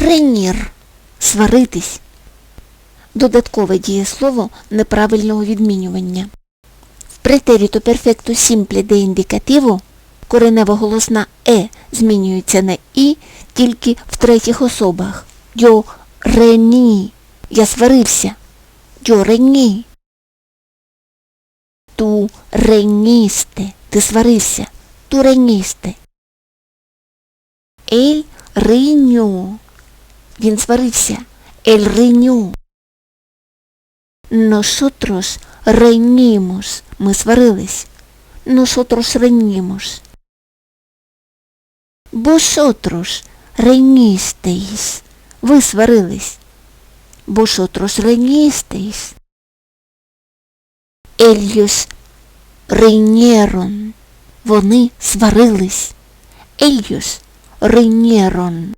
Ренір. Сваритись. Додаткове дієслово неправильного відмінювання. В претеріто перфекту сімпле де індикативу коренева голосна е змінюється на і тільки в третіх особах. Йо рені. Я сварився. Йо рені. Ту реністе. Ти сварився. Ту реністе. Ель риню. Він сварився. Ель риню. Nosotros reñimos. Ми сварились. Nosotros reñimos. Vosotros reñisteis. Ви сварились. Vosotros reñisteis. Ellos riñeron. Вони сварились. Ellos riñeron.